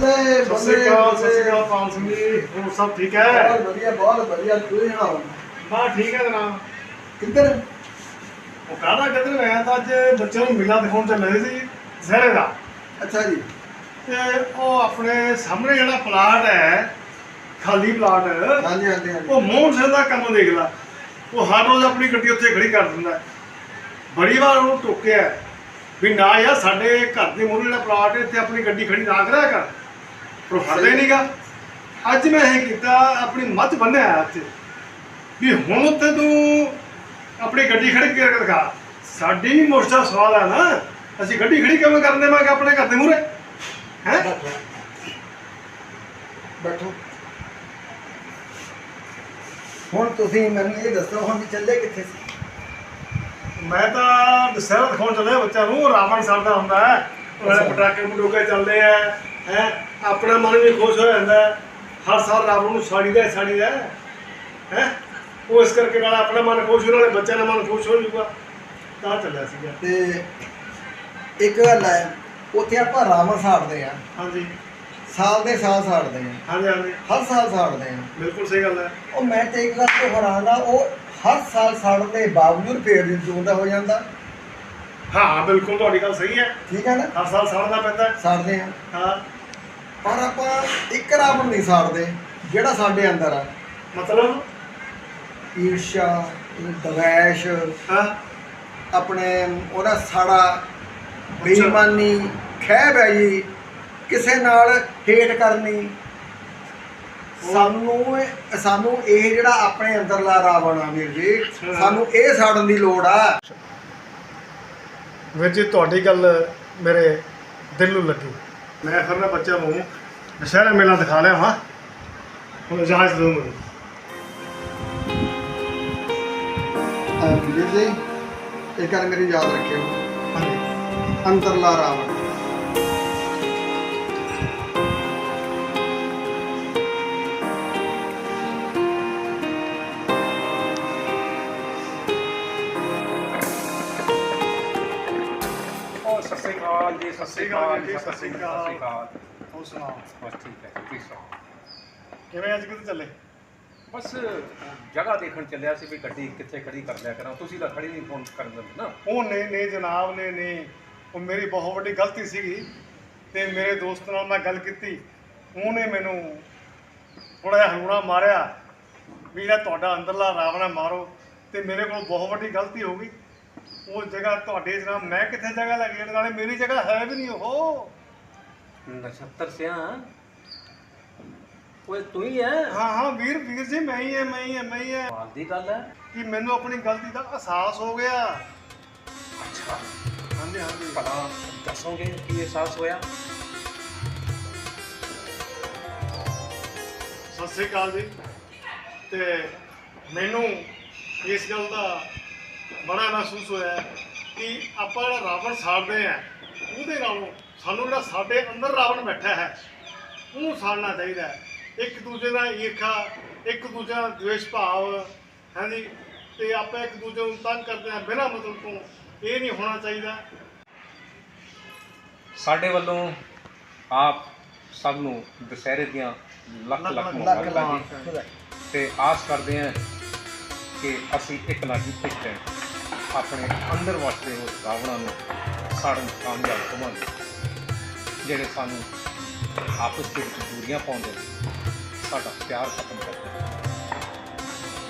ਸਤਿ ਸ਼੍ਰੀ ਅਕਾਲ ਸਤਿ ਸ਼੍ਰੀ ਅਕਾਲ ਪਾਲ ਸਿੰਘ ਜੀ। ਹੋਰ ਸਭ ਠੀਕ ਹੈ? ਬਹੁਤ ਵਧੀਆ ਬਹੁਤ ਵਧੀਆ ਤੁਸੀਂ ਸੁਣਾਓ ਬਾ ਠੀਕ ਹੈ ਜਨਾਬ। ਕਿੱਧਰ? ਉਹ ਕਾਹਦਾ ਕਿਧਰ? ਮੈਂ ਤਾਂ ਅੱਜ ਬੱਚਿਆਂ ਨੂੰ ਮੇਲਾ ਦਿਖਾਉਣ ਚੱਲੇ ਸੀ ਜ਼ਹਿਰੇ ਦਾ। ਅੱਛਾ ਜੀ। ਤੇ ਉਹ ਆਪਣੇ ਸਾਹਮਣੇ ਜਿਹੜਾ ਪਲਾਟ ਹੈ ਖਾਲੀ ਪਲਾਟ ਹਾਂਜੀ ਹਾਂਜੀ ਹਾਂਜੀ। ਉਹ ਮੋਹਨ ਸਿੰਘ ਦਾ ਕੰਮ ਦੇਖ ਲਾ। ਉਹ ਹਰ ਰੋਜ਼ ਆਪਣੀ ਗੱਡੀ ਉੱਥੇ ਖੜੀ ਕਰ ਦਿੰਦਾ ਹੈ। ਬੜੀ ਵਾਰ ਉਹਨੂੰ ਟੋਕਿਆ ਹੈ ਵੀ ਨਾ ਯਾਰ ਸਾਡੇ ਘਰ ਦੇ ਮੂਹਰੇ ਜਿਹੜਾ ਪਲਾਟ ਹੈ ਇੱਥੇ ਆਪਣੀ ਗੱਡੀ ਖੜੀ ਨਾ ਕਰਿਆ ਕਰ। ਪਰ ਨਹੀਂਗਾ ਅੱਜ ਮੈਂ ਇਹ ਕੀਤਾ ਆਪਣੀ ਮੱਝ ਬੰਨਿਆ ਉੱਥੇ ਵੀ ਹੁਣ ਉੱਥੇ ਤੂੰ ਆਪਣੀ ਗੱਡੀ ਖੜੀ ਕਰਕੇ ਦਿਖਾ। ਸਾਡੀ ਵੀ ਮੁਸ਼ਕਲ ਸਵਾਲ ਹੈ ਨਾ। ਅਸੀਂ ਗੱਡੀ ਖੜੀ ਕਿਵੇਂ ਕਰਨ ਦੇਵਾਂਗੇ ਆਪਣੇ ਘਰ ਦੇ ਮੂਹਰੇ? ਹੈ? ਬੈਠੋ। ਹੁਣ ਤੁਸੀਂ ਮੈਨੂੰ ਇਹ ਦੱਸੋ ਹੁਣ ਵੀ ਚੱਲੇ ਕਿੱਥੇ ਸੀ? ਮੈਂ ਤਾਂ ਦਸਹਿਰਾ ਦਿਖਾਉਣ ਚੱਲਿਆ ਬੱਚਿਆਂ ਨੂੰ। ਰਾਵਣ ਸਾਡਾ ਹੁੰਦਾ ਹੈ। ਪਟਾਕੇ ਪਟੂਕੇ ਚੱਲਦੇ ਆ। ਹੈ ਆਪਣਾ ਮਨ ਵੀ ਖੁਸ਼ ਹੋ ਜਾਂਦਾ ਹੈ। ਹਰ ਸਾਲ ਰਾਵਣ ਨੂੰ ਸਾੜੀ ਦਾ ਸਾੜੀ ਦਾ ਹੈ। ਉਹ ਇਸ ਕਰਕੇ ਨਾਲ ਆਪਣਾ ਮਨ ਖੁਸ਼ ਹੋ ਨਾਲੇ ਬੱਚਿਆਂ ਦਾ ਮਨ ਖੁਸ਼ ਹੋ ਜਾਊਗਾ। ਤਾਂ ਚੱਲਿਆ ਸੀਗਾ। ਤੇ ਇੱਕ ਗੱਲ ਹੈ ਉੱਥੇ ਆਪਾਂ ਰਾਵਣ ਸਾੜਦੇ ਆ ਹਾਂਜੀ। ਸਾਲ ਦੇ ਸਾਲ ਸਾੜਦੇ ਆ ਹਾਂਜੀ ਹਾਂਜੀ। ਹਰ ਸਾਲ ਸਾੜਦੇ ਆ ਬਿਲਕੁਲ ਸਹੀ ਗੱਲ ਹੈ। ਉਹ ਮੈਂ ਤੇ ਇੱਕ ਗੱਲ ਤੋਂ ਹੈਰਾਨ ਆ ਉਹ ਹਰ ਸਾਲ ਸਾੜਨ ਦੇ ਬਾਵਜੂਦ ਫੇਰ ਦਿਨ ਚੋਂਦਾ ਹੋ ਜਾਂਦਾ। ਹਾਂ ਬਿਲਕੁਲ ਤੁਹਾਡੀ ਗੱਲ ਸਹੀ ਹੈ। ਠੀਕ ਹੈ ਨਾ? ਹਰ ਸਾਲ ਸਾੜਨਾ ਪੈਂਦਾ ਹੈ। ਸਾੜਦੇ ਆ ਹਾਂ। ਪਰ ਆਪਾਂ ਇੱਕ ਰਾਵਣ ਨਹੀਂ ਸਾੜਦੇ ਜਿਹੜਾ ਸਾਡੇ ਅੰਦਰ ਆ। ਮਤਲਬ? ਈਰਸ਼ਾ ਦਵੈਸ਼ ਹਾਂ। ਆਪਣੇ ਉਹਦਾ ਸਾੜਾ ਬੇਈਮਾਨੀ ਖਹਿ ਬੈਜੀ ਕਿਸੇ ਨਾਲ ਹੇਟ ਕਰਨੀ। ਸਾਨੂੰ ਸਾਨੂੰ ਇਹ ਜਿਹੜਾ ਆਪਣੇ ਅੰਦਰਲਾ ਰਾਵਣ ਆ ਵੀਰ ਜੀ। ਸਾਨੂੰ ਇਹ ਸਾੜਨ ਦੀ ਲੋੜ ਆ। ਵੀਰ ਜੀ ਤੁਹਾਡੀ ਗੱਲ ਮੇਰੇ ਦਿਲ ਨੂੰ ਲੱਗੀ। ਮੈਂ ਫਿਰ ਨਾ ਬੱਚਿਆਂ ਨੂੰ ਦੁਸ਼ਹਿਰਾ ਮੇਲਾ ਦਿਖਾ ਲਿਆ ਹਾਂ ਹੁਣ ਇਜਾਜ਼ਤ ਦਿਓ ਮੈਨੂੰ ਵੀਰ ਜੀ, ਇਹ ਗੱਲ ਮੇਰੀ ਯਾਦ ਰੱਖਿਓ। ਹਾਂਜੀ ਅੰਦਰਲਾ ਰਾਵਣ। ਸਤਿ ਸ੍ਰੀ ਅਕਾਲ ਜੀ ਸਤਿ ਸ੍ਰੀ ਅਕਾਲ ਜੀ ਸਤਿ ਸ੍ਰੀ ਅਕਾਲ ਹੋਰ ਸੁਣਾਓ? ਬਸ ਠੀਕ ਹੈ ਤੁਸੀਂ ਸੁਣਾਓ? ਕਿਵੇਂ ਅੱਜ ਕਿੱਥੇ ਚੱਲੇ? ਬਸ ਜਗ੍ਹਾ ਦੇਖਣ ਚੱਲਿਆ ਸੀ ਵੀ ਗੱਡੀ ਕਿੱਥੇ ਖੜੀ ਕਰ ਲਿਆ ਕਰਾਂ। ਤੁਸੀਂ ਤਾਂ ਖੜੀ ਨਹੀਂ ਫੋਨ ਕਰਨ ਦਿੰਦੇ ਨਾ। ਉਹ ਨਹੀਂ ਨਹੀਂ ਜਨਾਬ ਨੇ ਨਹੀਂ। ਉਹ ਮੇਰੀ ਬਹੁਤ ਵੱਡੀ ਗਲਤੀ ਸੀਗੀ ਤੇ ਮੇਰੇ ਦੋਸਤ ਨਾਲ ਮੈਂ ਗੱਲ ਕੀਤੀ। ਉਹਨੇ ਮੈਨੂੰ ਥੋੜਾ ਜਿਹਾ ਹਲੂਣਾ ਮਾਰਿਆ ਵੀ ਜਿਹੜਾ ਤੁਹਾਡਾ ਅੰਦਰਲਾ ਰਾਵਣਾ ਮਾਰੋ। ਤੇ ਮੇਰੇ ਕੋਲ ਬਹੁਤ ਵੱਡੀ ਗਲਤੀ ਹੋ ਗਈ। ਉਹ ਜਗ੍ਹਾ ਤੁਹਾਡੇ ਜਨਾਬ ਮੈਂ ਕਿੱਥੇ ਜਗ੍ਹਾ ਲੱਗੀ ਨਾਲੇ ਮੇਰੀ ਜਗ੍ਹਾ ਹੈ ਵੀ ਨਹੀਂ ਉਹ। ਨਛੱਤਰ ਸਿਆ। ਓਏ ਤੂੰ ਹੀ ਹੈ ਹਾਂ ਹਾਂ ਵੀਰ ਵੀਰ ਜੀ ਮੈਂ ਹੀ ਐ ਮੈਂ ਹੀ ਐ ਮੈਂ ਹੀ ਐ। ਮਾਲ ਦੀ ਗੱਲ ਹੈ ਕਿ ਮੈਨੂੰ ਆਪਣੀ ਗਲਤੀ ਦਾ ਅਹਿਸਾਸ ਹੋ ਗਿਆ। ਅੱਛਾ। ਹਾਂਜੀ ਹਾਂਜੀ। ਭਲਾ ਦੱਸੋਗੇ ਕੀ ਅਹਿਸਾਸ ਹੋਇਆ? ਸਤਿ ਸ੍ਰੀ ਅਕਾਲ ਜੀ। ਤੇ ਮੈਨੂੰ ਇਸ ਗੱਲ ਦਾ ਬੜਾ ਮਹਿਸੂਸ ਹੋਇਆ ਕਿ ਆਪਾਂ ਜਿਹੜਾ ਰਾਵਣ ਸਾੜਦੇ ਆ ਉਹਦੇ ਨਾਲੋਂ ਸਾਨੂੰ ਜਿਹੜਾ ਸਾਡੇ ਅੰਦਰ ਰਾਵਣ ਬੈਠਾ ਹੈ ਉਹਨੂੰ ਸਾੜਨਾ ਚਾਹੀਦਾ ਹੈ। ਇੱਕ ਦੂਜੇ ਦਾ ਈਰਖਾ ਇੱਕ ਦੂਜੇ ਦਾ ਦਵੇਸ਼ ਭਾਵ ਹਾਂਜੀ ਤੇ ਆਪਾਂ ਇੱਕ ਦੂਜੇ ਨੂੰ ਤੰਗ ਕਰਦੇ ਆ ਬਿਨਾਂ ਮਤਲਬ ਤੋਂ ਇਹ ਨਹੀਂ ਹੋਣਾ ਚਾਹੀਦਾ। ਸਾਡੇ ਵੱਲੋਂ ਆਪ ਸਭ ਨੂੰ ਦੁਸਹਿਰੇ ਦੀਆਂ ਲੱਖ ਲੱਖ ਮੁਬਾਰਕਾਂ। ਤੇ ਆਸ ਕਰਦੇ ਹਾਂ ਕਿ ਅਸੀਂ ਇੱਕ ਨਾ ਜਿੱਤੇ ਤੇ ਆਪਣੇ ਅੰਦਰ ਵਸਦੇ ਉਸ ਰਾਵਣਾਂ ਨੂੰ ਸਾੜਨ 'ਚ ਕਾਮਯਾਬ ਹੋਵਾਂਗੇ। ਜਿਹੜੇ ਸਾਨੂੰ ਆਪਸ ਦੇ ਵਿੱਚ ਦੂਰੀਆਂ ਪਾਉਂਦੇ ਸਾਡਾ ਪਿਆਰ ਖਤਮ ਕਰਦੇ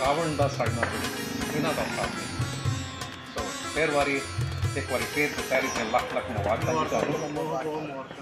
ਰਾਵਣ ਦਾ ਸੜਨਾ ਤੇ ਇਹਨਾਂ ਦਾ ਸਾਥ ਸੋ, ਫਿਰ ਵਾਰੀ, ਇੱਕ ਵਾਰੀ ਫੇਰ ਦੁਪਹਿਰੀ ਤੇ ਲੱਖ ਲੱਖ ਮੁਬਾਰਕਾਂ ਜੀ।